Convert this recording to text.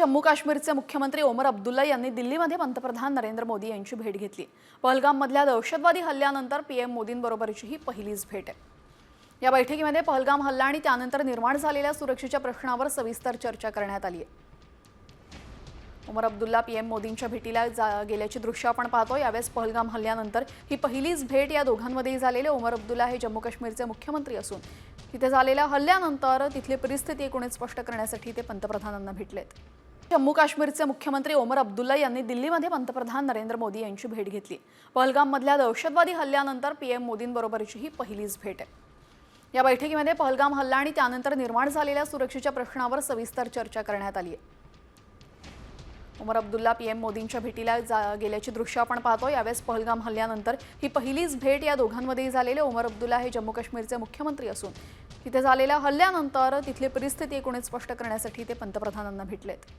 जम्मू काश्मीरचे मुख्यमंत्री ओमर अब्दुल्ला यांनी दिल्लीमध्ये पंतप्रधान नरेंद्र मोदी यांची भेट घेतली. पहलगाममधल्या दहशतवादी हल्ल्यानंतर पीएम मोदींबरोबरची ही पहिलीच भेट आहे. या बैठकीमध्ये पहलगाम हल्ला आणि त्यानंतर निर्माण झालेल्या सुरक्षेच्या प्रश्नावर सविस्तर चर्चा करण्यात आली आहे. उमर अब्दुल्ला पीएम मोदींच्या भेटीला जा गेल्याची दृश्य आपण पाहतो यावेळेस पहलगाम हल्ल्यानंतर ही पहिलीच भेट या दोघांमध्येही झालेली उमर अब्दुल्ला हे जम्मू काश्मीरचे मुख्यमंत्री असून तिथे झालेल्या हल्ल्यानंतर तिथली परिस्थिती एकूणच स्पष्ट करण्यासाठी ते पंतप्रधानांना भेटलेत. जम्मू काश्मीरचे मुख्यमंत्री ओमर अब्दुल्ला यांनी दिल्लीमध्ये पंतप्रधान नरेंद्र मोदी यांची भेट घेतली. पहलगाममधल्या दहशतवादी हल्ल्यानंतर पीएम मोदींबरोबरची ही पहिलीच भेट आहे. या बैठकीमध्ये पहलगाम हल्ला आणि त्यानंतर निर्माण झालेल्या सुरक्षेच्या प्रश्नावर सविस्तर चर्चा करण्यात आली आहे. उमर अब्दुल्ला पीएम मोदींच्या भेटीला जा गेल्याची दृश्य आपण पाहतो यावेळेस पहलगाम हल्ल्यानंतर ही पहिलीच भेट या दोघांमध्येही झालेली उमर अब्दुल्ला हे जम्मू काश्मीरचे मुख्यमंत्री असून तिथे झालेल्या हल्ल्यानंतर तिथली परिस्थिती एकूणच स्पष्ट करण्यासाठी ते पंतप्रधानांना भेटलेत.